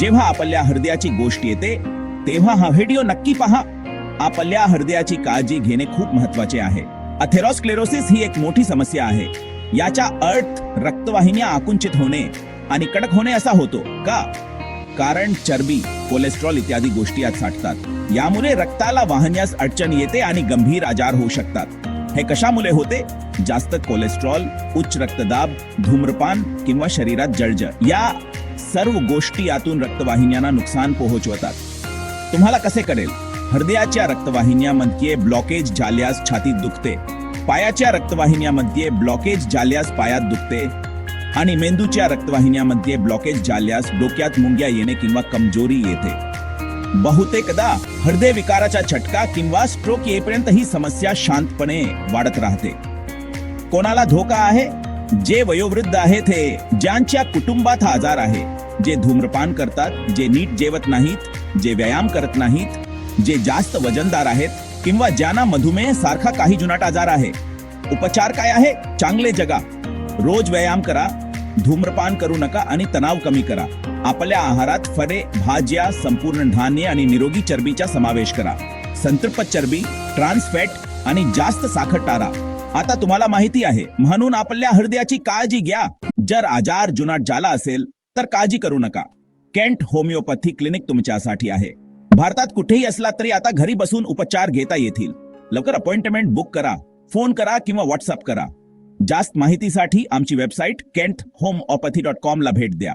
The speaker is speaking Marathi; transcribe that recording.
जेव्हा आपल्या हृदयाची गोष्ट येते तेव्हा हा व्हिडिओ नक्की पहा. आपल्या हृदयाची काळजी घेणे खूप महत्त्वाचे आहे. अथेरॉस्क्लेरोसिस ही एक मोठी समस्या आहे. याचा अर्थ रक्तवाहिन्या आकुंचित होणे आणि कडक होणे असा होतो. का? कारण चरबी कोलेस्ट्रॉल इत्यादी गोष्टी यात साठतात. यामुळे रक्ताला वाहण्यास अडचण येते आणि गंभीर आजार होऊ शकतात. हे कशामुळे होते? जास्त कोलेस्ट्रॉल उच्च रक्तदाब धूम्रपान किंवा शरीरात जळजळ. या सर्व गोष्टी यातून रक्तवाहिन्यांना नुकसान पोहोचवतात. तुम्हाला कसे कळेल? हृदयाच्या रक्तवाहिन्यामध्ये ब्लॉकेज झाल्यास छातीत दुखते. पायाच्या रक्तवाहिन्यामध्ये ब्लॉकेज झाल्यास पायात दुखते. आणि मेंदूच्या रक्तवाहिन्यामध्ये ब्लॉकेज झाल्यास डोक्यात मुंग्या येणे किंवा कमजोरी येते. बहुतेकदा हृदय विकाराचा झटका किंवा स्ट्रोक येईपर्यंत ही समस्या शांतपणे वाढत राहते. कोणाला धोका आहे? जे वयोवृद्ध आहेत हे ज्यांच्या कुटुंबात आजार आहे जे धूम्रपान करतात जे नीट जेवत नाहीत जे व्यायाम करत नाहीत जे जास्त वजनदार आहेत किंवा ज्यांना मधुमेह सारखा काही जुनाट आजार आहे. उपचार काय आहे? चांगले जगा. रोज व्यायाम करा धूम्रपान करू नका आणि तणाव कमी करा. आपल्या आहारात फळे भाज्या संपूर्ण धान्य आणि निरोगी चरबीचा समावेश करा. संतृप्त चरबी ट्रान्स फॅट आणि जास्त साखर टारा. आता तुम्हाला माहिती आहे म्हणून आपल्या हृदयाची काळजी घ्या. जर आजार जुनाट झाला असेल तर काळजी करू नका. केंट होमिओपॅथी क्लिनिक तुमच्यासाठी आहे. भारतात कुठेही असला तरी आता घरी बसून उपचार घेता येतील. लवकर अपॉइंटमेंट बुक करा फोन करा किंवा व्हॉट्सअप करा. जास्त माहितीसाठी आमची website Kent homeopathy dot com ला भेट द्या.